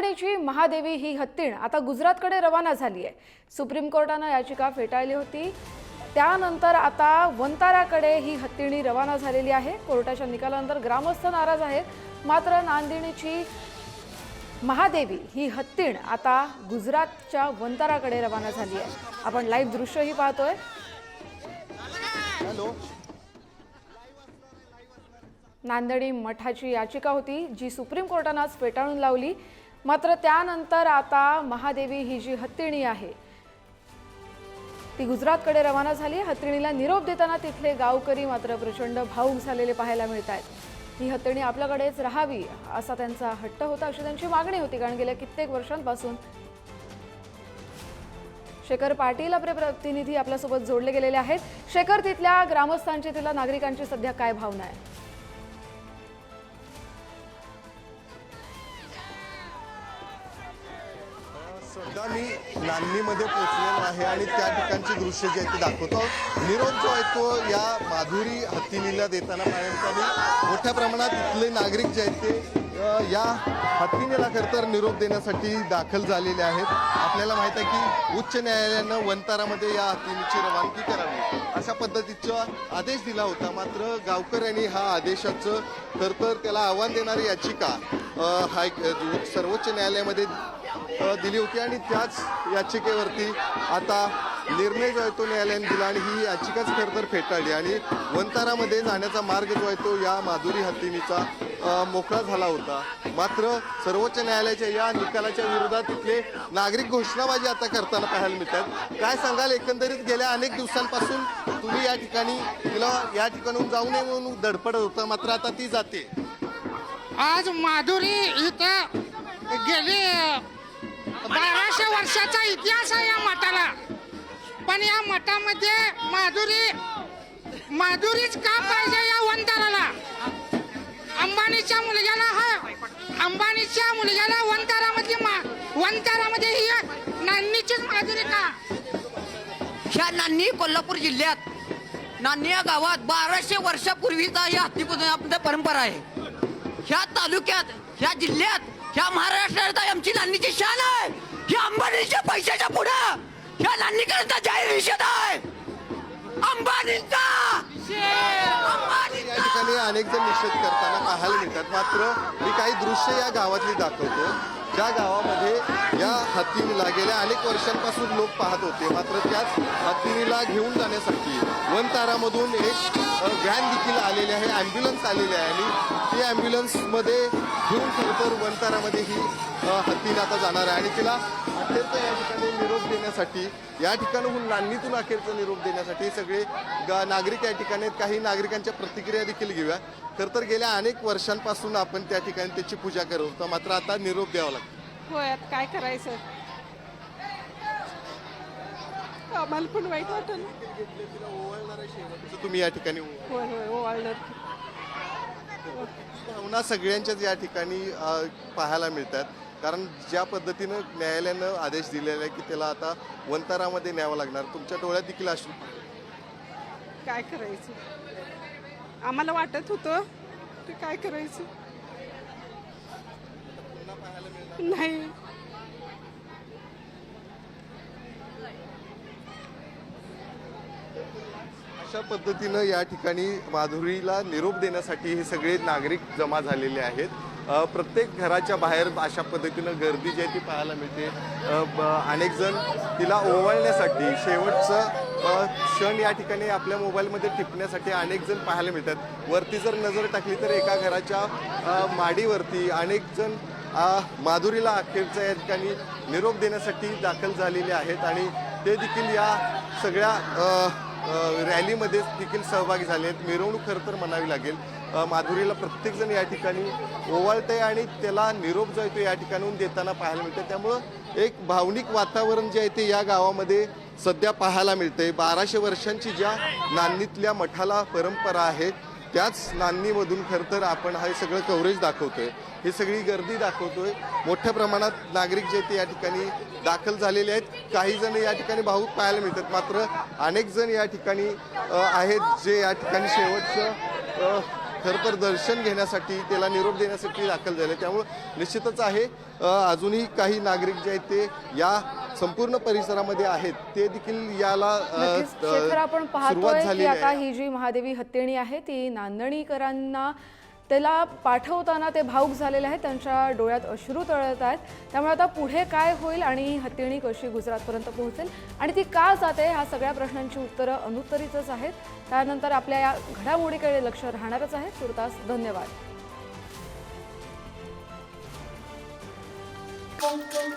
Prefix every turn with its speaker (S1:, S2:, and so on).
S1: नांदेडची महादेवी ही हत्तीण आता गुजरातकडे रवाना झाली आहे. सुप्रीम कोर्टानं याचिका फेटाळली होती. त्यानंतर आता वंताराकडे ही हत्तीणी रवाना झालेली आहे. कोर्टाच्या निकालानंतर ग्रामस्थ नाराज आहेत. मात्र नांदिणीची महादेवी ही हत्तीण आता गुजरातच्या वंताराकडे रवाना झाली आहे. आपण लाईव्ह दृश्यही पाहतोय. नांदेडी मठाची याचिका होती जी सुप्रीम कोर्टानं आज फेटाळून लावली. मात्र त्यानंतर आता महादेवी ही जी हत्तीणी आहे ती गुजरातकडे रवाना झाली. हत्तीणीला निरोप देताना तिथले गावकरी मात्र प्रचंड भाऊक झालेले पाहायला मिळत आहेत ही हत्तीणी आपल्याकडेच राहावी असा त्यांचा हट्ट होता अशी त्यांची मागणी होती. कारण गेल्या कित्येक वर्षांपासून शेखर पाटील आपले प्रतिनिधी आपल्यासोबत जोडले गेलेले आहेत. शेखर तिथल्या ग्रामस्थांची तिथल्या नागरिकांची सध्या काय भावना आहे?
S2: आता मी नान्नीमध्ये पोहोचलेलो आहे आणि त्या ठिकाणची दृश्य जे आहे ते दाखवतो. निरोप जो आहे तो या माधुरी हत्तीनीला देताना पाहण्यात मोठ्या प्रमाणात इथले नागरिक जे आहेत ते या हत्तीनीला खरंतर निरोप देण्यासाठी दाखल झालेले आहेत. आपल्याला माहीत आहे की उच्च न्यायालयानं वंतारामध्ये या हत्तीनीची रवानगी करावी अशा पद्धतीचा आदेश दिला होता. मात्र गावकऱ्यांनी हा आदेशाचं तर तर त्याला आव्हान देणारी याचिका हाय सर्वोच्च न्यायालयामध्ये दिली होती आणि त्याच याचिकेवरती आता निर्णय जो आहे तो न्यायालयाने दिला आणि ही याचिकाच खरं तर फेटाळली. आणि वंतारामध्ये जाण्याचा मार्ग जो आहे तो या माधुरी हत्तीनीचा मोकळा झाला होता. मात्र सर्वोच्च न्यायालयाच्या या निकालाच्या विरोधात तिथले नागरिक घोषणाबाजी आता करताना पाहायला मिळतात. काय सांगाल? एकंदरीत गेल्या अनेक दिवसांपासून तुम्ही या ठिकाणी तिला या ठिकाणून जाऊ नये म्हणून धडपडत होता मात्र आता ती जाते.
S3: आज माधुरी इथं गेली. बाराशे वर्षाचा इतिहास आहे या मठाला. पण या मठामध्ये माधुरी माधुरीच का पाहिजे या वंताराला? अंबानीच्या मुलग्याला हा. अंबानीच्या मुलग्याला वंतारामध्ये मा वंतारामध्ये ही नान्नीचीच माधुरी का?
S4: ह्या नान्नी कोल्हापूर जिल्ह्यात नान्नी या गावात बाराशे वर्षापूर्वीचा ही हत्तीपूजन परंपरा आहे. ह्या तालुक्यात ह्या जिल्ह्यात ह्या महाराष्ट्रात आमची नान्नीची शान आहे. ह्या अंबानीच्या पैशाच्या पुढं. ह्या नान्नीकरांचा जाहीर निषेध आहे. अंबानीचा!
S2: या ठिकाणी अनेक जण निषेध करताना पाहायला मिळतात. मात्र मी काही दृश्य या गावातली दाखवतो. ज्या गावामध्ये या हत्तीला गेल्या अनेक वर्षांपासून लोक पाहत होते. मात्र त्याच हत्तीनीला घेऊन जाण्यासाठी वनतारामधून एक व्हॅन देखील आलेली आहे ॲम्ब्युलन्स आलेली आहे आणि ती ॲम्ब्युलन्समध्ये घेऊन खरं तर वनतारामध्ये ही हत्तीन आता जाणार आहे. आणि तिला अखेरचा या ठिकाणी निरोप देण्यासाठी या ठिकाणाहून नान्नीतून अखेरचा निरोप देण्यासाठी सगळे नागरिक या ठिकाणी काही नागरिकांच्या प्रतिक्रिया देखील घेऊया. खरं तर गेल्या अनेक वर्षांपासून आपण त्या ठिकाणी त्याची पूजा करत होतो. मात्र आता निरोप द्यावा लागतो
S5: होय आता काय करायचं? आम्हाला पण वाईट वाटलं
S2: तुम्ही या ठिकाणी.
S5: होय होय ओवाळणार.
S2: भावना सगळ्यांच्याच या ठिकाणी अ, पाहायला मिळतात. कारण ज्या पद्धतीनं न्यायालयानं आदेश दिलेला आहे की त्याला आता वंतारामध्ये न्यावं लागणार तुमच्या डोळ्यात देखील अश्रू
S5: काय करायचं? आम्हाला वाटत होतं ते काय करायचं? नाही.
S2: अशा पद्धतीनं या ठिकाणी माधुरीला निरोप देण्यासाठी हे सगळे नागरिक जमा झालेले आहेत. प्रत्येक घराच्या बाहेर अशा पद्धतीनं गर्दी जी आहे ती पाहायला मिळते. अनेक जण तिला ओवाळण्यासाठी शेवटचं क्षण या ठिकाणी आपल्या मोबाईलमध्ये टिपण्यासाठी अनेक जण पाहायला मिळतात. वरती जर नजर टाकली तर एका घराच्या माडीवरती अनेक जण माधुरीला अखेरचा या ठिकाणी निरोप देण्यासाठी दाखल झालेले आहेत आणि ते देखील या सगळ्या रॅलीमध्ये देखील सहभागी झाले आहेत. मिरवणूक खरं तर म्हणावी लागेल. माधुरीला प्रत्येकजण या ठिकाणी ओवाळते आणि त्याला निरोप जो आहे तो या ठिकाणून देताना पाहायला मिळतं त्यामुळं एक भावनिक वातावरण जे आहे ते या गावामध्ये सध्या पाहायला मिळतंय. बाराशे वर्षांची ज्या नांदीतल्या मठाला परंपरा आहे त्याच नान्नीमधून खरं तर आपण हे सगळं कव्हरेज दाखवतोय. ही सगळी गर्दी दाखवतोय. मोठ्या प्रमाणात नागरिक जे ते या ठिकाणी दाखल झालेले आहेत. काही जण या ठिकाणी भाऊक पाहायला मिळतात. मात्र अनेक जण या ठिकाणी आहेत जे या ठिकाणी शेवटचं खरं तर दर्शन घेण्यासाठी त्याला निरोप देण्यासाठी दाखल झाले. त्यामुळं निश्चितच आहे अजूनही काही नागरिक जे आहेत ते या संपूर्ण परिसरामध्ये आहेत ते देखील याला
S1: आपण पाहतोय की आता ही जी महादेवी हत्तीणी आहे ती नांदणीकरांना त्याला पाठवताना ते भाऊक झालेले आहेत त्यांच्या डोळ्यात अश्रू तळत आहेत. त्यामुळे आता पुढे काय होईल आणि ही हत्तीणी कशी गुजरातपर्यंत पोहोचेल आणि ती का जाते ह्या सगळ्या प्रश्नांची उत्तरं अनुत्तरीतच आहेत. त्यानंतर आपल्या या घडामोडीकडे लक्ष राहणारच आहे. तुर्तास धन्यवाद. Música